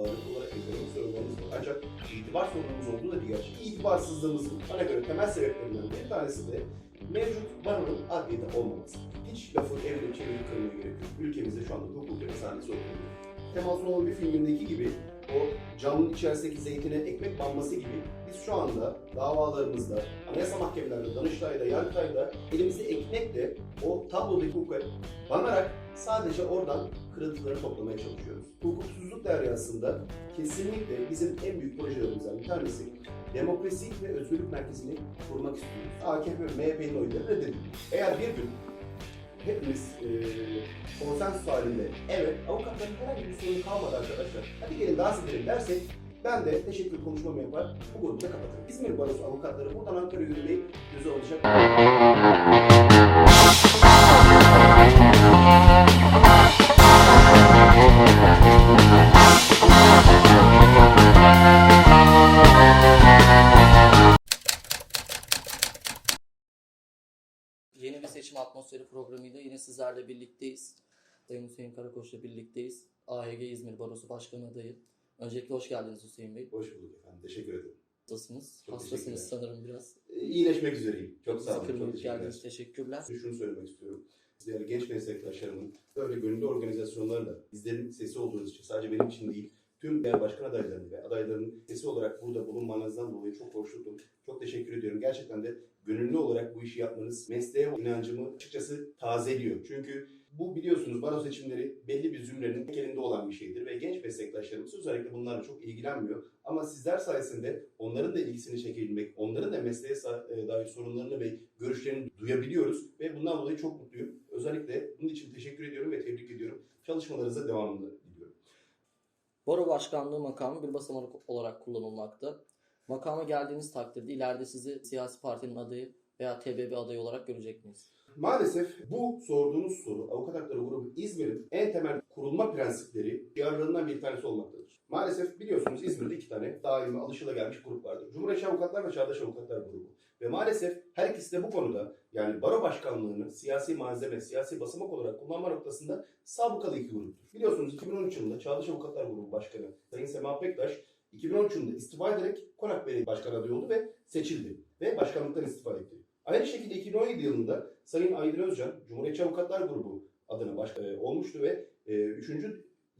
ağırlıklı olarak ekonomik sorunlarımız var. Ancak itibar sorunumuz olduğu da bir gerçek. İtibarsızlığımızın bana göre temel sebeplerinden bir tanesi de mevcut baronun adliyede olmaması. Hiç lafı evirip çevirip kırmaya gerek yok. Ülkemizde şu anda hukuk efsanesi okunuyor. Temas Nolan bir filmindeki gibi o camın içerisindeki zeytine ekmek banması gibi biz şu anda davalarımızda, anayasa mahkemelerde, Danıştay'da, Yargıtay'da elimizi ekmekle o tablodaki hukuka banarak sadece oradan kırıntıları toplamaya çalışıyoruz. Hukuksuzluk deryasında kesinlikle bizim en büyük projelerimizden bir tanesi demokrasi ve özgürlük merkezini kurmak istiyoruz. AKP ve MHP'nin oyları reddedildi. Eğer bir gün hepimiz e, konsensus halinde evet avukatların herhangi bir sorunu kalmadı arkadaşlar. Hadi gelin dans edelim dersek ben de teşekkür konuşmamı yapar bu grubu da kapatırım. İzmir Barosu avukatları buradan Ankara yürümeyi göze alacak. Yeni bir seçim atmosferi programıyla yine sizlerle birlikteyiz. Sayın Hüseyin Karakoç'la birlikteyiz. AHG İzmir Barosu Başkanı adayı. Öncelikle hoş geldiniz Hüseyin Bey. Hoş bulduk efendim. Teşekkür ederim. Nasılsınız? Çok Hastasınız sanırım biraz. İyileşmek üzereyim. Çok sağ olun. Çok teşekkürler. geldiniz. Teşekkürler. Şunu söylemek istiyorum. Değerli genç meslektaşlarımın böyle gönüllü organizasyonlarla bizlerin sesi olduğunuz için sadece benim için değil tüm değerli başkan adaylarının ve adayların sesi olarak burada bulunmanızdan dolayı çok hoşnutum. Çok teşekkür ediyorum. Gerçekten de gönüllü olarak bu işi yapmanız mesleğe inancımı açıkçası tazeliyor. Çünkü bu biliyorsunuz baro seçimleri belli bir zümrenin elinde olan bir şeydir ve genç meslektaşlarımız özellikle bunlarla çok ilgilenmiyor. Ama sizler sayesinde onların da ilgisini çekebilmek, onların da mesleğe e, dair sorunlarını ve görüşlerini duyabiliyoruz ve bundan dolayı çok mutluyum. Özellikle bunun için teşekkür ediyorum ve tebrik ediyorum. Çalışmalarınıza devamını diliyorum. Baro Başkanlığı makamı bir basamak olarak kullanılmakta. Makama geldiğiniz takdirde ileride sizi siyasi partinin adayı veya TBB adayı olarak görecek miyiz? Maalesef bu sorduğunuz soru Avukat Hakları Grubu İzmir'in en temel kurulma prensipleri yararlarından bir tanesi olmaktadır. Maalesef biliyorsunuz İzmir'de iki tane daimi alışılagelmiş grup vardır. Cumhuriyetçi Avukatlar ve Çağdaş Avukatlar Grubu. Ve maalesef her ikisi de bu konuda yani baro başkanlığını siyasi malzeme, siyasi basamak olarak kullanma noktasında sabıkalı iki gruptur. Biliyorsunuz 2013 yılında Çağdaş Avukatlar Grubu Başkanı Sayın Sema Pektaş 2013 yılında istifa ederek Konak Belediye Başkanı adayı oldu ve seçildi. Ve başkanlıktan istifa etti. Aynı şekilde 2017 yılında Sayın Aydın Özcan Cumhuriyetçi Avukatlar Grubu adına baş, e, olmuştu ve 3.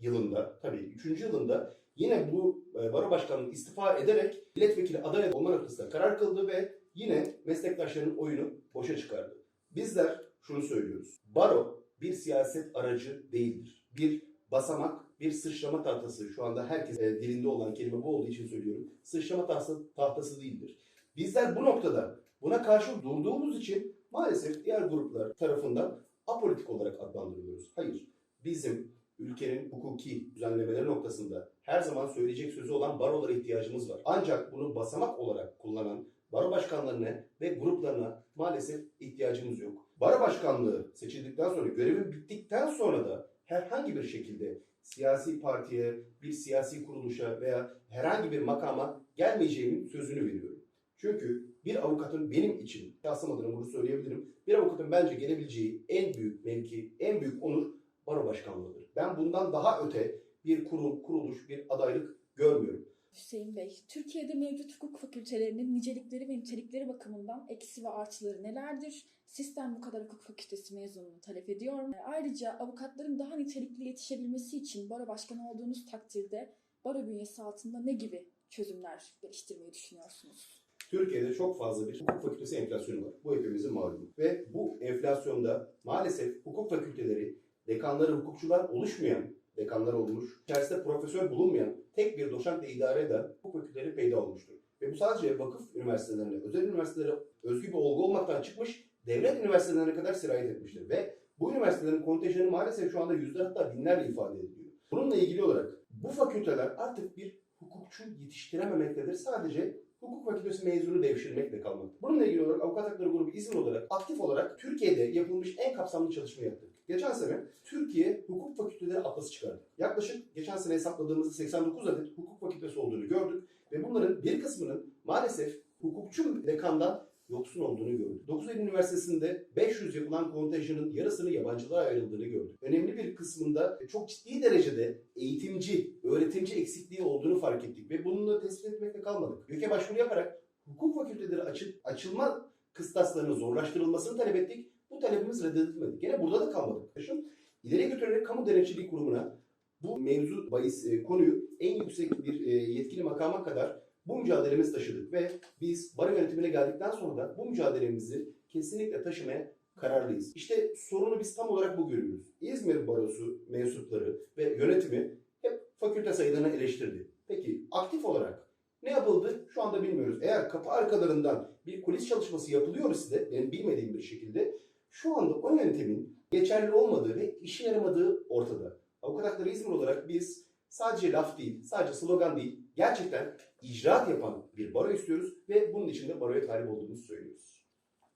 yılında tabii 3. yılında yine bu e, baro başkanlığı istifa ederek milletvekili aday olma noktasında karar kıldı ve yine meslektaşlarının oyunu boşa çıkardı. Bizler şunu söylüyoruz. Baro bir siyaset aracı değildir. Bir basamak, bir sıçrama tahtası. Şu anda herkes e, dilinde olan kelime bu olduğu için söylüyorum. Sıçrama tahtası, tahtası değildir. Bizler bu noktada buna karşı durduğumuz için maalesef diğer gruplar tarafından apolitik olarak adlandırılıyoruz. Hayır, bizim ülkenin hukuki düzenlemeleri noktasında her zaman söyleyecek sözü olan barolara ihtiyacımız var. Ancak bunu basamak olarak kullanan baro başkanlarına ve gruplarına maalesef ihtiyacımız yok. Baro başkanlığı seçildikten sonra, görevi bittikten sonra da herhangi bir şekilde siyasi partiye, bir siyasi kuruluşa veya herhangi bir makama gelmeyeceğimin sözünü veriyorum. Çünkü bir avukatın benim için, şahsım adına bunu söyleyebilirim, bir avukatın bence gelebileceği en büyük mevki, en büyük onur baro başkanlığıdır. Ben bundan daha öte bir kurum, kuruluş, bir adaylık görmüyorum. Hüseyin Bey, Türkiye'de mevcut hukuk fakültelerinin nicelikleri ve nitelikleri bakımından eksi ve artıları nelerdir? Sistem bu kadar hukuk fakültesi mezununu talep ediyor mu? Ayrıca avukatların daha nitelikli yetişebilmesi için baro başkanı olduğunuz takdirde baro bünyesi altında ne gibi çözümler geliştirmeyi düşünüyorsunuz? Türkiye'de çok fazla bir hukuk fakültesi enflasyonu var. Bu hepimizin malumu. Ve bu enflasyonda maalesef hukuk fakülteleri, dekanları hukukçular oluşmayan, dekanlar olmuş, içerisinde profesör bulunmayan tek bir doçentle idare eden hukuk fakülteleri peyda olmuştur. Ve bu sadece vakıf üniversitelerine, özel üniversitelere özgü bir olgu olmaktan çıkmış, devlet üniversitelerine kadar sirayet etmiştir. Ve bu üniversitelerin kontenjanı maalesef şu anda yüzler hatta binlerle ifade ediliyor. Bununla ilgili olarak bu fakülteler artık bir hukukçu yetiştirememektedir. Sadece hukuk fakültesi mezunu devşirmekle kalmakta. Bununla ilgili olarak Avukat Hakları Grubu İzmir olarak aktif olarak Türkiye'de yapılmış en kapsamlı çalışma yaptık. Geçen sene Türkiye Hukuk Fakülteleri Atlası çıkardı. Yaklaşık geçen sene hesapladığımızda 89 adet hukuk fakültesi olduğunu gördük ve bunların bir kısmının maalesef hukukçu dekandan yoksun olduğunu gördük. 9 Eylül Üniversitesi'nde 500 yapılan kontenjanın yarısını yabancılara ayrıldığını gördük. Önemli bir kısmında çok ciddi derecede eğitimci, öğretimci eksikliği olduğunu fark ettik ve bunu da tespit etmekle kalmadık. YÖK'e başvuru yaparak hukuk fakülteleri açı- açılma kıstaslarının zorlaştırılmasını talep ettik. Bu talebimiz reddedilmedi. Gene burada da kalmadık. Şimdi ileri götürerek kamu denetçiliği kurumuna bu mevzu bahis e, konuyu en yüksek bir e, yetkili makama kadar bu mücadelemizi taşıdık ve biz baro yönetimine geldikten sonra da bu mücadelemizi kesinlikle taşımaya kararlıyız. İşte sorunu biz tam olarak bu görüyoruz. İzmir Barosu mensupları ve yönetimi hep fakülte sayılarını eleştirdi. Peki aktif olarak ne yapıldı? Şu anda bilmiyoruz. Eğer kapı arkalarından bir kulis çalışması yapılıyor ise de benim bilmediğim bir şekilde şu anda o yöntemin geçerli olmadığı ve işe yaramadığı ortada. Avukat Hakları İzmir olarak biz sadece laf değil, sadece slogan değil, gerçekten icraat yapan bir baro istiyoruz ve bunun için de baroya talip olduğumuzu söylüyoruz.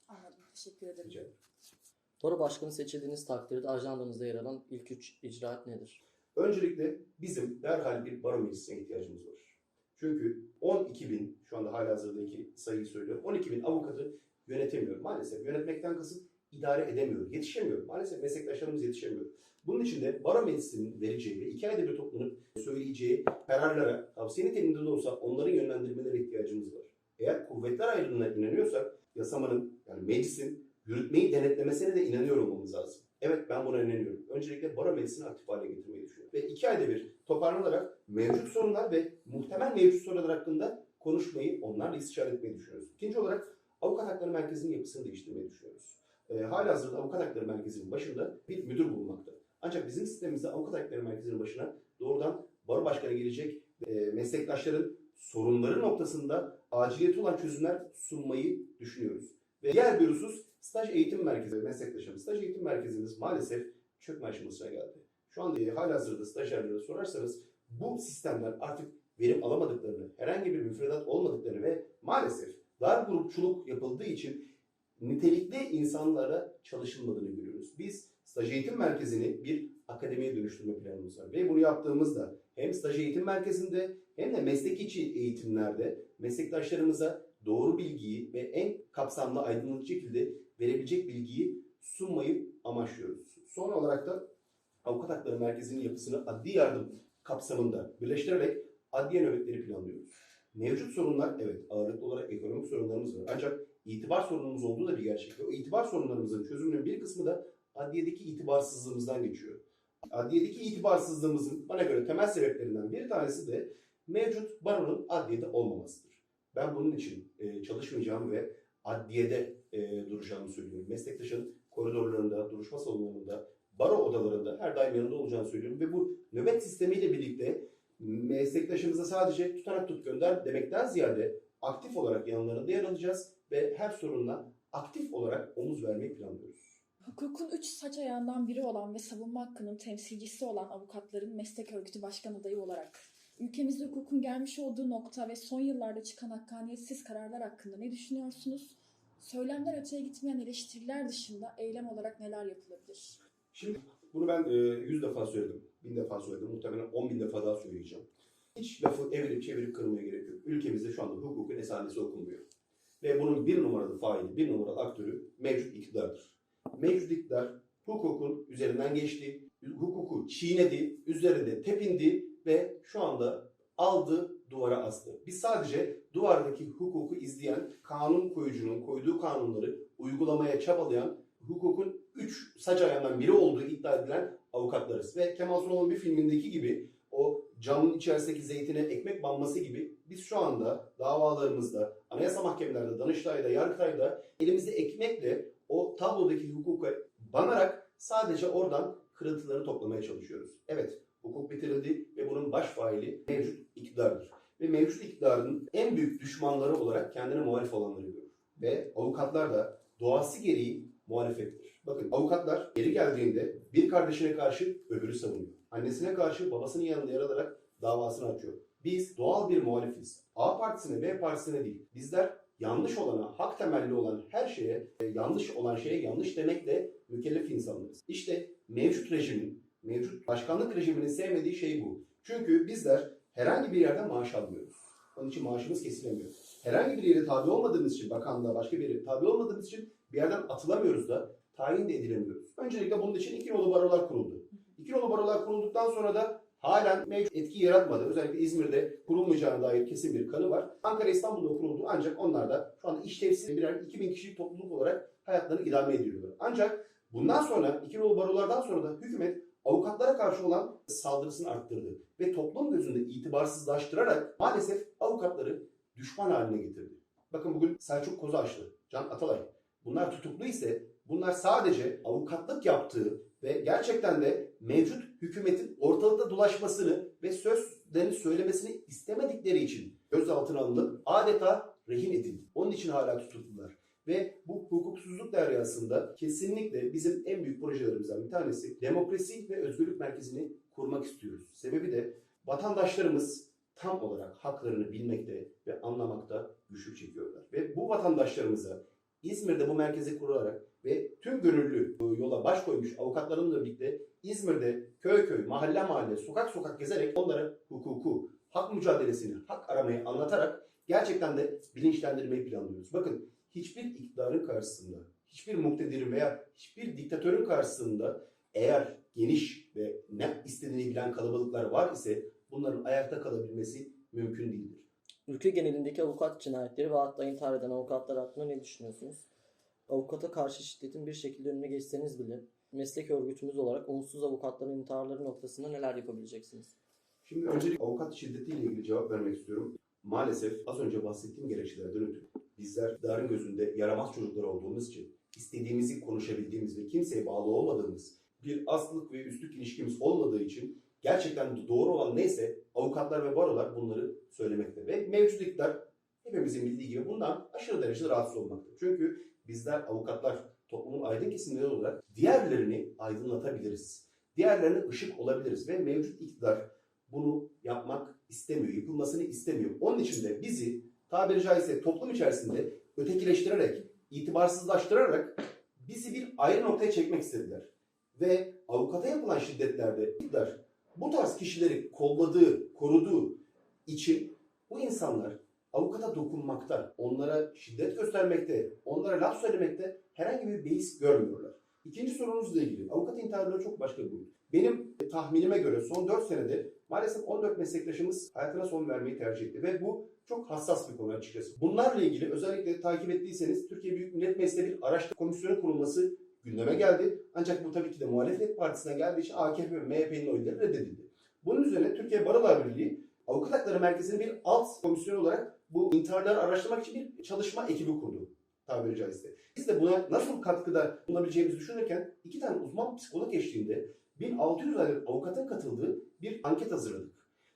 Anladım. Teşekkür ederim. Rica ederim. Baro başkanı seçildiğiniz takdirde ajandanızda yer alan ilk üç icraat nedir? Öncelikle bizim derhal bir baro meclisine ihtiyacımız var. Çünkü 12 bin, şu anda hala hazırdaki sayıyı söylüyorum, 12 bin avukatı yönetemiyor. Maalesef yönetmekten kasıt idare edemiyor, yetişemiyor. Maalesef meslektaşlarımız yetişemiyor. Bunun için de baro meclisinin vereceği ve iki ayda bir toplanıp söyleyeceği kararlara tavsiye niteliğinde de olsa onların yönlendirmelerine ihtiyacımız var. Eğer kuvvetler ayrılığına inanıyorsak yasamanın yani meclisin yürütmeyi denetlemesine de inanıyor olmamız lazım. Evet ben buna inanıyorum. Öncelikle baro meclisini aktif hale getirmeyi düşünüyorum. Ve iki ayda bir toparlanarak mevcut sorunlar ve muhtemel mevcut sorunlar hakkında konuşmayı, onlarla istişare etmeyi düşünüyoruz. İkinci olarak Avukat Hakları Merkezi'nin yapısını değiştirmeyi düşünüyoruz. E, halihazırda Avukat Hakları Merkezi'nin başında bir müdür bulunmakta. Ancak bizim sistemimizde Avukat Hakları Merkezi'nin başına doğrudan baro başkanı gelecek e, meslektaşların sorunları noktasında aciliyeti olan çözümler sunmayı düşünüyoruz. Ve diğer bir husus staj eğitim merkezi meslektaşım. Staj eğitim merkezimiz maalesef çökme aşamasına geldi. Şu anda e, halihazırda stajyerlere sorarsanız bu sistemden artık verim alamadıklarını, herhangi bir müfredat olmadıklarını ve maalesef dar grupçuluk yapıldığı için nitelikli insanlara çalışılmadığını görüyoruz. Biz staj eğitim merkezini bir akademiye dönüştürme planımız var. Ve bunu yaptığımızda hem staj eğitim merkezinde hem de meslek içi eğitimlerde meslektaşlarımıza doğru bilgiyi ve en kapsamlı aydınlatıcı şekilde verebilecek bilgiyi sunmayı amaçlıyoruz. Son olarak da Avukat Hakları Merkezi'nin yapısını adli yardım kapsamında birleştirerek adliye nöbetleri planlıyoruz. Mevcut sorunlar evet ağırlıklı olarak ekonomik sorunlarımız var. Ancak itibar sorunumuz olduğu da bir gerçek. O itibar sorunlarımızın çözümünün bir kısmı da adliyedeki itibarsızlığımızdan geçiyor. Adliyedeki itibarsızlığımızın bana göre temel sebeplerinden bir tanesi de mevcut baronun adliyede olmamasıdır. Ben bunun için e, çalışmayacağım ve adliyede e, duracağımı söylüyorum. Meslektaşın koridorlarında, duruşma salonlarında, baro odalarında her daim yanında olacağını söylüyorum. Ve bu nöbet sistemiyle birlikte meslektaşımıza sadece tutanak tut gönder demekten ziyade aktif olarak yanlarında yer alacağız ve her sorunla aktif olarak omuz vermeyi planlıyoruz. Hukukun üç saç ayağından biri olan ve savunma hakkının temsilcisi olan avukatların meslek örgütü başkan adayı olarak ülkemizde hukukun gelmiş olduğu nokta ve son yıllarda çıkan hakkaniyetsiz kararlar hakkında ne düşünüyorsunuz? Söylemler öteye gitmeyen eleştiriler dışında eylem olarak neler yapılabilir? Şimdi bunu ben e, 100 defa söyledim, bin defa söyledim, muhtemelen 10 bin defa daha söyleyeceğim. Hiç lafı evirip çevirip kırmaya gerek yok. Ülkemizde şu anda hukukun esamesi okunmuyor. Ve bunun bir numaralı faili, bir numaralı aktörü mevcut iktidardır. Mevcut iktidar hukukun üzerinden geçti, hukuku çiğnedi, üzerinde tepindi ve şu anda aldı duvara astı. Biz sadece duvardaki hukuku izleyen, kanun koyucunun koyduğu kanunları uygulamaya çabalayan, hukukun üç saç ayağından biri olduğu iddia edilen avukatlarız. Ve Kemal Sunal'ın bir filmindeki gibi o camın içerisindeki zeytine ekmek banması gibi biz şu anda davalarımızda, anayasa mahkemelerde, Danıştay'da, Yargıtay'da elimizde ekmekle o tablodaki hukuka banarak sadece oradan kırıntıları toplamaya çalışıyoruz. Evet, hukuk bitirildi ve bunun baş faili mevcut iktidardır. Ve mevcut iktidarın en büyük düşmanları olarak kendine muhalif olanları görür. Ve avukatlar da doğası gereği muhalefettir. Bakın avukatlar geri geldiğinde bir kardeşine karşı öbürü savunuyor. Annesine karşı babasının yanında yer alarak davasını açıyor. Biz doğal bir muhalifiz. A partisine B partisine değil. Bizler yanlış olana, hak temelli olan her şeye, e, yanlış olan şeye yanlış demekle mükellef insanlarız. İşte mevcut rejimin, mevcut başkanlık rejiminin sevmediği şey bu. Çünkü bizler herhangi bir yerden maaş almıyoruz. Onun için maaşımız kesilemiyor. Herhangi bir yere tabi olmadığımız için, bakanlığa başka bir yere tabi olmadığımız için bir yerden atılamıyoruz da tayin de edilemiyoruz. Öncelikle bunun için iki yolu barolar kuruldu. İki yolu barolar kurulduktan sonra da halen mevcut etki yaratmadı. Özellikle İzmir'de kurulmayacağına dair kesin bir kanı var. Ankara İstanbul'da kuruldu ancak onlar da şu anda işlevsiz birer 2000 kişilik topluluk olarak hayatlarını idame ediyorlar. Ancak bundan sonra iki yol barolardan sonra da hükümet avukatlara karşı olan saldırısını arttırdı ve toplum gözünde itibarsızlaştırarak maalesef avukatları düşman haline getirdi. Bakın bugün Selçuk Kozaçlı, Can Atalay bunlar tutuklu ise bunlar sadece avukatlık yaptığı ve gerçekten de mevcut hükümetin ortalıkta dolaşmasını ve sözlerini söylemesini istemedikleri için gözaltına alınıp adeta rehin edildi. Onun için hala tutuklular. Ve bu hukuksuzluk deryasında kesinlikle bizim en büyük projelerimizden bir tanesi demokrasi ve özgürlük merkezini kurmak istiyoruz. Sebebi de vatandaşlarımız tam olarak haklarını bilmekte ve anlamakta güçlük çekiyorlar. Ve bu vatandaşlarımıza İzmir'de bu merkezi kurarak ve tüm gönüllü yola baş koymuş avukatlarımla birlikte İzmir'de köy köy, mahalle mahalle, sokak sokak gezerek onlara hukuku, hak mücadelesini, hak aramayı anlatarak gerçekten de bilinçlendirmeyi planlıyoruz. Bakın hiçbir iktidarın karşısında, hiçbir muktedirin veya hiçbir diktatörün karşısında eğer geniş ve ne istediğini bilen kalabalıklar var ise bunların ayakta kalabilmesi mümkün değildir. Ülke genelindeki avukat cinayetleri ve hatta intihar eden avukatlar hakkında ne düşünüyorsunuz? Avukata karşı şiddetin bir şekilde önüne geçseniz bile meslek örgütümüz olarak umutsuz avukatların intiharları noktasında neler yapabileceksiniz? Şimdi öncelikle avukat şiddetiyle ilgili cevap vermek istiyorum. Maalesef az önce bahsettiğim gerekçelerden ötürü bizler iktidarın gözünde yaramaz çocuklar olduğumuz için istediğimizi konuşabildiğimiz ve kimseye bağlı olmadığımız bir aslılık ve üstlük ilişkimiz olmadığı için gerçekten doğru olan neyse avukatlar ve barolar bunları söylemekte. Ve mevcut iktidar hepimizin bildiği gibi bundan aşırı derecede rahatsız olmakta. Çünkü bizler avukatlar toplumun aydın kesimleri olarak diğerlerini aydınlatabiliriz. Diğerlerine ışık olabiliriz ve mevcut iktidar bunu yapmak istemiyor, yıkılmasını istemiyor. Onun için de bizi tabiri caizse toplum içerisinde ötekileştirerek, itibarsızlaştırarak bizi bir ayrı noktaya çekmek istediler. Ve avukata yapılan şiddetlerde bu tarz kişileri kolladığı, koruduğu için bu insanlar avukata dokunmakta, onlara şiddet göstermekte, onlara laf söylemekte herhangi bir beis görmüyorlar. İkinci sorunuzla ilgili avukat intiharları çok başka bir boyut. Benim tahminime göre son 4 senede maalesef 14 meslektaşımız hayatına son vermeyi tercih etti ve bu çok hassas bir konu açıkçası. Bunlarla ilgili özellikle takip ettiyseniz Türkiye Büyük Millet Meclisi'nde bir araştırma komisyonu kurulması gündeme geldi. Ancak bu tabii ki de muhalefet partisine geldiği için AKP ve MHP'nin oyları reddedildi. Bunun üzerine Türkiye Barolar Birliği Avukat Hakları Merkezi'nin bir alt komisyon olarak bu intiharları araştırmak için bir çalışma ekibi kurdu tabiri caizse. Biz de buna nasıl katkıda bulunabileceğimizi düşünürken iki tane uzman psikolog eşliğinde 1600 adet avukatın katıldığı bir anket hazırladık.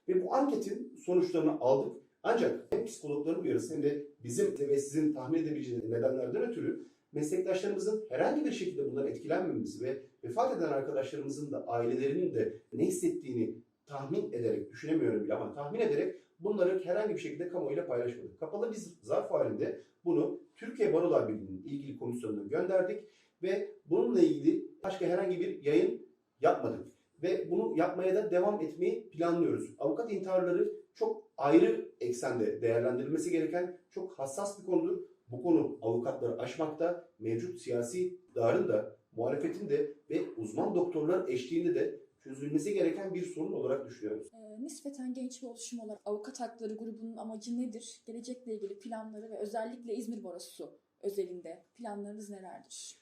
Ve bu anketin sonuçlarını aldık. Ancak hem psikologların uyarısı hem de bizim ve sizin tahmin edebileceğiniz nedenlerden ötürü meslektaşlarımızın herhangi bir şekilde bundan etkilenmemesi ve vefat eden arkadaşlarımızın da ailelerinin de ne hissettiğini tahmin ederek, düşünemiyorum bile ama tahmin ederek bunları herhangi bir şekilde kamuoyuyla paylaşmadık. Kapalı bir zarf halinde bunu Türkiye Barolar Birliği'nin ilgili komisyonuna gönderdik ve bununla ilgili başka herhangi bir yayın yapmadık. Ve bunu yapmaya da devam etmeyi planlıyoruz. Avukat intiharları çok ayrı eksende değerlendirilmesi gereken çok hassas bir konudur. Bu konu avukatları aşmakta, mevcut siyasi iktidarın da, muhalefetin de ve uzman doktorlar eşliğinde de çözülmesi gereken bir sorun olarak düşünüyoruz. Ee, nispeten genç bir oluşum olarak avukat hakları grubunun amacı nedir? Gelecekle ilgili planları ve özellikle İzmir Barosu özelinde planlarınız nelerdir?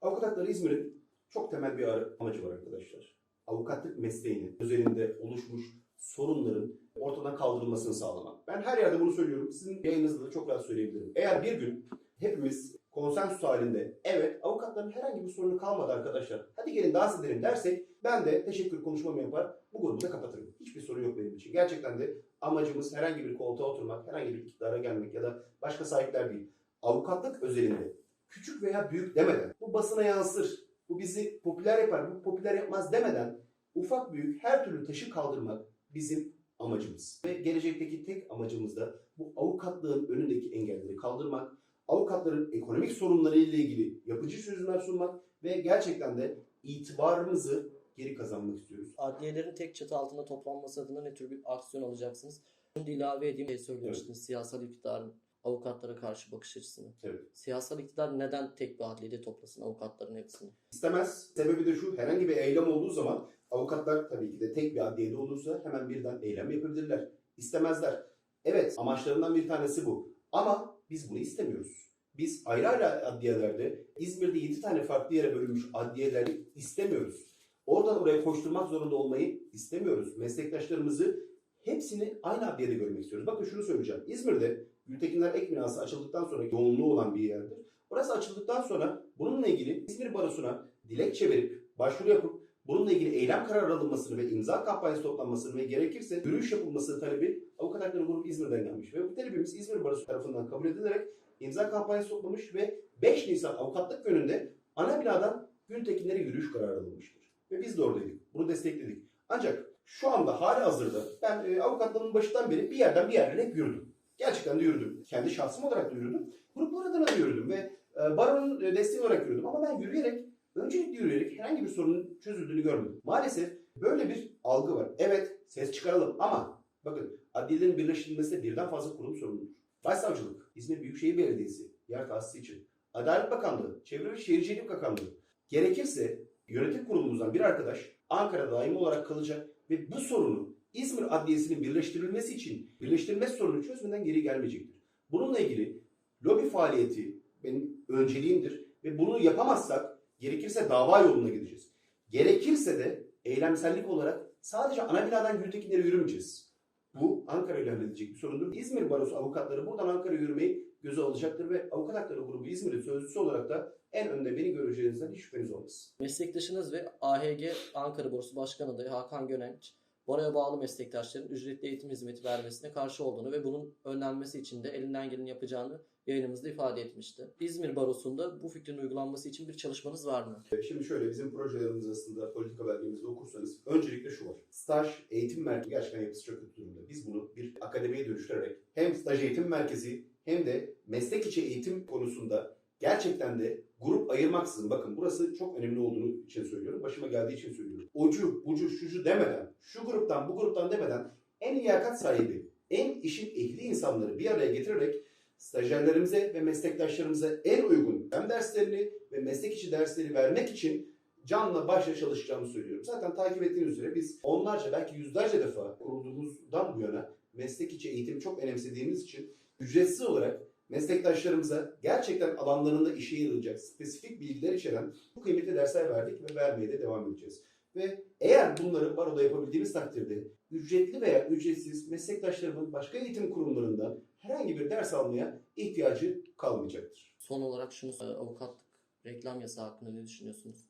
Avukat Hakları İzmir'in çok temel bir amacı var arkadaşlar. Avukatlık mesleğinin özelinde oluşmuş sorunların ortadan kaldırılmasını sağlamak. Ben her yerde bunu söylüyorum. Sizin yayınınızda da çok rahat söyleyebilirim. Eğer bir gün hepimiz konsensüs halinde evet avukatların herhangi bir sorunu kalmadı arkadaşlar. Hadi gelin dans edelim dersek ben de teşekkür konuşmamı yapar bu grubu da kapatırım. Hiçbir sorun yok benim için. Gerçekten de amacımız herhangi bir koltuğa oturmak, herhangi bir iktidara gelmek ya da başka sahipler değil. Avukatlık özelinde küçük veya büyük demeden bu basına yansır, bu bizi popüler yapar, bu popüler yapmaz demeden ufak büyük her türlü taşı kaldırmak bizim amacımız. Ve gelecekteki tek amacımız da bu avukatlığın önündeki engelleri kaldırmak, avukatların ekonomik sorunları ile ilgili yapıcı çözümler sunmak ve gerçekten de itibarımızı geri kazanmak istiyoruz. Adliyelerin tek çatı altında toplanması adına ne tür bir aksiyon alacaksınız? Bunu da ilave edeyim. Şey söylemiştiniz siyasal iktidarın avukatlara karşı bakış açısını. Evet. Siyasal iktidar neden tek bir adliyede toplasın avukatların hepsini? İstemez. Sebebi de şu, herhangi bir eylem olduğu zaman Avukatlar tabii ki de tek bir adliyede olursa hemen birden eylem yapabilirler. İstemezler. Evet amaçlarından bir tanesi bu. Ama biz bunu istemiyoruz. Biz ayrı ayrı adliyelerde İzmir'de 7 tane farklı yere bölünmüş adliyeleri istemiyoruz. Oradan oraya koşturmak zorunda olmayı istemiyoruz. Meslektaşlarımızı hepsini aynı adliyede görmek istiyoruz. Bakın şunu söyleyeceğim. İzmir'de Gültekinler Ek Binası açıldıktan sonra yoğunluğu olan bir yerdir. Orası açıldıktan sonra bununla ilgili İzmir Barosu'na dilekçe verip, başvuru yapıp bununla ilgili eylem kararı alınmasını ve imza kampanyası toplanmasını ve gerekirse yürüyüş yapılmasını talebi Avukat Hakları Grubu İzmir'den gelmiş. Ve bu talebimiz İzmir Barosu tarafından kabul edilerek imza kampanyası toplamış ve 5 Nisan avukatlık gününde ana binadan Gültekinlere yürüyüş kararı alınmıştır. Ve biz de oradaydık. Bunu destekledik. Ancak şu anda hali hazırda ben e, avukatlığımın başından beri bir yerden bir yerlere yürüdüm. Gerçekten de yürüdüm. Kendi şahsım olarak da yürüdüm. Gruplar adına da yürüdüm ve e, baronun e, desteği olarak yürüdüm. Ama ben yürüyerek, öncelikle yürüyerek herhangi bir sorunun çözüldüğünü görmedim. Maalesef böyle bir algı var. Evet ses çıkaralım ama bakın adliyelerin birleştirilmesi birden fazla kurum sorumludur. Başsavcılık, İzmir Büyükşehir Belediyesi, yer tahsisi için, Adalet Bakanlığı, Çevre ve Şehircilik Bakanlığı, gerekirse yönetim kurulumuzdan bir arkadaş Ankara'da daim olarak kalacak ve bu sorunu İzmir Adliyesi'nin birleştirilmesi için birleştirilme sorunu çözmeden geri gelmeyecektir. Bununla ilgili lobi faaliyeti benim önceliğimdir ve bunu yapamazsak gerekirse dava yoluna gideceğiz. Gerekirse de eylemsellik olarak sadece ana binadan Gültekinlere yürümeyeceğiz. Bu Ankara ile halledilecek bir sorundur. İzmir Barosu avukatları buradan Ankara yürümeyi göze alacaktır ve Avukat Hakları Grubu İzmir'in sözcüsü olarak da en önde beni göreceğinizden hiç şüpheniz olmasın. Meslektaşınız ve AHG Ankara Borusu Başkanı adayı Hakan Gönenç, Baroya bağlı meslektaşların ücretli eğitim hizmeti vermesine karşı olduğunu ve bunun önlenmesi için de elinden geleni yapacağını yayınımızda ifade etmişti. İzmir Barosu'nda bu fikrin uygulanması için bir çalışmanız var mı? Şimdi şöyle bizim projelerimiz arasında politika belgemizde okursanız öncelikle şu var. Staj eğitim merkezi gerçekten yapısı çok kötü durumda. Biz bunu bir akademiye dönüştürerek hem staj eğitim merkezi hem de meslek içi eğitim konusunda gerçekten de grup ayırmaksızın bakın burası çok önemli olduğunu için söylüyorum. Başıma geldiği için söylüyorum. Ocu, bucu, şucu demeden, şu gruptan, bu gruptan demeden en liyakat sahibi, en işin ehli insanları bir araya getirerek stajyerlerimize ve meslektaşlarımıza en uygun hem derslerini ve meslek içi dersleri vermek için canla başla çalışacağımı söylüyorum. Zaten takip ettiğiniz üzere biz onlarca belki yüzlerce defa kurulduğumuzdan bu yana meslek içi eğitimi çok önemsediğimiz için ücretsiz olarak meslektaşlarımıza gerçekten alanlarında işe yarayacak spesifik bilgiler içeren bu kıymetli dersler verdik ve vermeye de devam edeceğiz. Ve eğer bunları baroda yapabildiğimiz takdirde ücretli veya ücretsiz meslektaşlarımın başka eğitim kurumlarından herhangi bir ders almaya ihtiyacı kalmayacaktır. Son olarak şunu avukatlık reklam yasağı hakkında ne düşünüyorsunuz?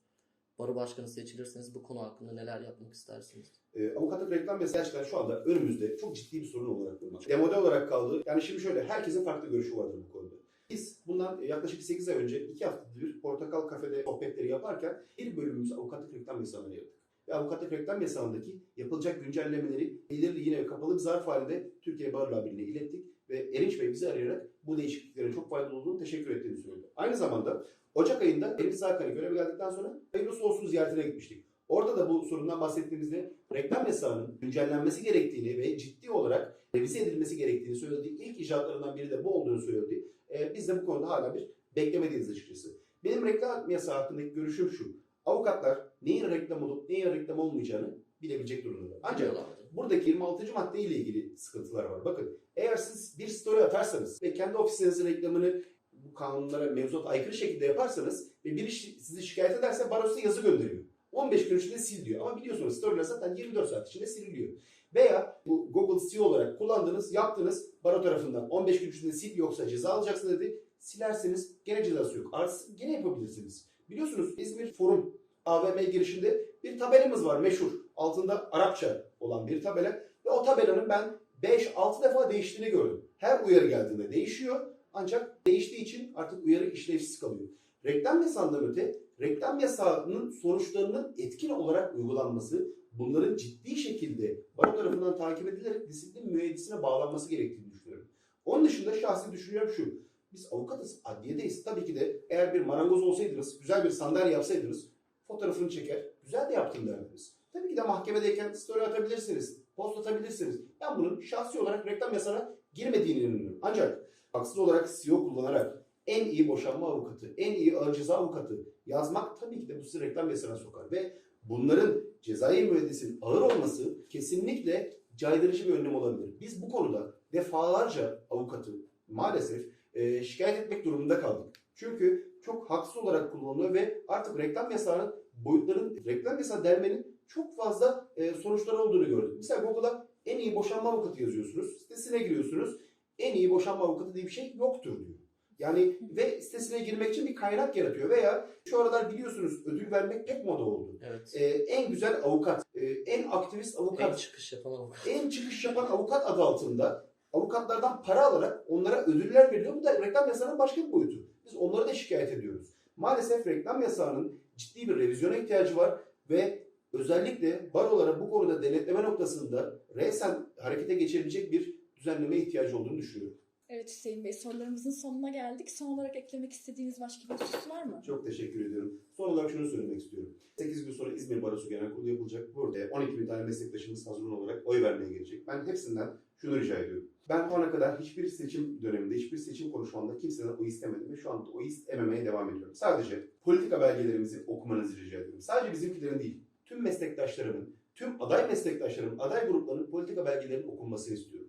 Baro başkanı seçilirseniz bu konu hakkında neler yapmak istersiniz? E, avukatlık reklam gerçekten şu anda önümüzde çok ciddi bir sorun olarak bulunmakta. Demode olarak kaldı. Yani şimdi şöyle herkesin farklı görüşü vardır bu konuda. Biz bundan yaklaşık 8 ay önce 2 haftadır bir Portakal Kafede sohbetleri yaparken bir bölümümüz avukatlık reklam yasağına ayırdık. Ve avukatlık reklam yasağındaki yapılacak güncellemeleri belirli yine kapalı bir zarf halinde Türkiye Barolar Birliği'ne ilettik. Ve Erinç Bey bizi arayarak bu değişikliklerin çok faydalı olduğunu teşekkür ettiğini söyledi. Aynı zamanda Ocak ayında Erinç Zakan'a göreve geldikten sonra hayırlısı olsun ziyaretine gitmiştik. Orada da bu sorundan bahsettiğimizde reklam yasağının güncellenmesi gerektiğini ve ciddi olarak revize edilmesi gerektiğini söyledi. İlk icraatlarından biri de bu olduğunu söyledi. Ee, biz de bu konuda hala bir beklemedeyiz açıkçası. Benim reklam yasağı hakkındaki görüşüm şu. Avukatlar neyin reklam olup neyin reklam olmayacağını bilebilecek durumdalar. Ancak buradaki 26. madde ile ilgili sıkıntılar var. Bakın eğer siz bir story atarsanız ve kendi ofisinizin reklamını bu kanunlara mevzuat aykırı şekilde yaparsanız ve biri şi- sizi şikayet ederse baro size yazı gönderiyor. 15 gün içinde sil diyor. Ama biliyorsunuz storyler zaten 24 saat içinde siliniyor. Veya bu Google SEO olarak kullandığınız, yaptığınız baro tarafından 15 gün içinde sil yoksa ceza alacaksın dedi. Silerseniz gene cezası yok. Artık gene yapabilirsiniz. Biliyorsunuz İzmir Forum AVM girişinde bir tabelamız var meşhur. Altında Arapça olan bir tabela. Ve o tabelanın ben 5-6 defa değiştiğini gördüm. Her uyarı geldiğinde değişiyor. Ancak değiştiği için artık uyarı işlevsiz kalıyor. Reklam yasağından öte reklam yasağının sonuçlarının etkin olarak uygulanması, bunların ciddi şekilde baro tarafından takip edilerek disiplin müeyyidesine bağlanması gerektiğini düşünüyorum. Onun dışında şahsi düşüncem şu. Biz avukatız, adliyedeyiz. Tabii ki de eğer bir marangoz olsaydınız, güzel bir sandalye yapsaydınız, fotoğrafını çeker, güzel de yaptın derdiniz. Tabii ki de mahkemedeyken story atabilirsiniz, post atabilirsiniz. Ben bunun şahsi olarak reklam yasağına girmediğini inanıyorum. Ancak haksız olarak SEO kullanarak en iyi boşanma avukatı, en iyi ağır ceza avukatı yazmak tabii ki de bu sizi reklam yasağına sokar. Ve bunların cezai müeyyidesinin ağır olması kesinlikle caydırıcı bir önlem olabilir. Biz bu konuda defalarca avukatı maalesef e, şikayet etmek durumunda kaldık. Çünkü çok haksız olarak kullanılıyor ve artık reklam yasağının boyutların, reklam yasağı dermenin çok fazla e, sonuçları olduğunu gördük. Mesela Google'a en iyi boşanma avukatı yazıyorsunuz. Sitesine giriyorsunuz. En iyi boşanma avukatı diye bir şey yoktur diyor. Yani ve sitesine girmek için bir kaynak yaratıyor veya şu aralar biliyorsunuz ödül vermek pek moda oldu. Evet. E, en güzel avukat, e, en aktivist En avukat, çıkış yapan avukat. en çıkış yapan avukat adı altında avukatlardan para alarak onlara ödüller veriliyor. Bu da reklam yasağının başka bir boyutu. Biz onları da şikayet ediyoruz. Maalesef reklam yasağının ciddi bir revizyona ihtiyacı var ve özellikle barolara bu konuda denetleme noktasında resen harekete geçebilecek bir düzenlemeye ihtiyacı olduğunu düşünüyorum. Evet Hüseyin Bey sorularımızın sonuna geldik. Son olarak eklemek istediğiniz başka bir husus var mı? Çok teşekkür ediyorum. Son olarak şunu söylemek istiyorum. 8 gün sonra İzmir Barosu Genel Kurulu yapılacak. Burada 12 bin tane meslektaşımız hazırlan olarak oy vermeye gelecek. Ben hepsinden şunu rica ediyorum. Ben bu ana kadar hiçbir seçim döneminde, hiçbir seçim konuşmamda kimseden oy istemedim ve şu anda oy istememeye devam ediyorum. Sadece politika belgelerimizi okumanızı rica ediyorum. Sadece bizimkilerin değil, tüm meslektaşlarımın, tüm aday meslektaşlarımın, aday gruplarının politika belgelerinin okunmasını istiyorum.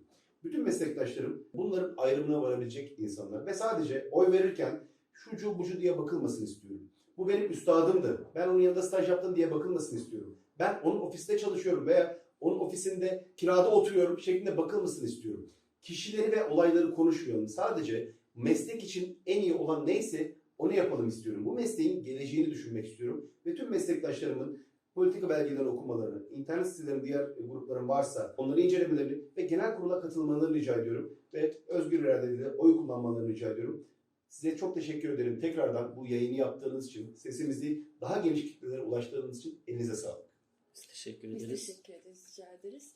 Bütün meslektaşlarım bunların ayrımına varabilecek insanlar ve sadece oy verirken şucu bucu diye bakılmasını istiyorum. Bu benim üstadımdı. Ben onun yanında staj yaptım diye bakılmasını istiyorum. Ben onun ofiste çalışıyorum veya onun ofisinde kirada oturuyorum şeklinde bakılmasını istiyorum. Kişileri ve olayları konuşmuyorum. Sadece meslek için en iyi olan neyse onu yapalım istiyorum. Bu mesleğin geleceğini düşünmek istiyorum. Ve tüm meslektaşlarımın politika belgelerini okumalarını, internet sitelerin diğer grupların varsa onları incelemelerini ve genel kurula katılmalarını rica ediyorum. Ve özgür iradeyle oy kullanmalarını rica ediyorum. Size çok teşekkür ederim. Tekrardan bu yayını yaptığınız için, sesimizi daha geniş kitlelere ulaştırdığınız için elinize sağlık. Biz teşekkür Biz ederiz. teşekkür ederiz, rica ederiz.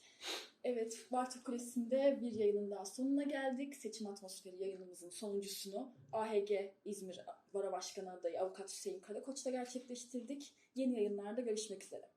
Evet, Bartok Kulesi'nde bir yayının daha sonuna geldik. Seçim atmosferi yayınımızın sonuncusunu AHG İzmir Baro Başkanı adayı Avukat Hüseyin Karakoç'ta gerçekleştirdik. Yeni yayınlarda görüşmek üzere.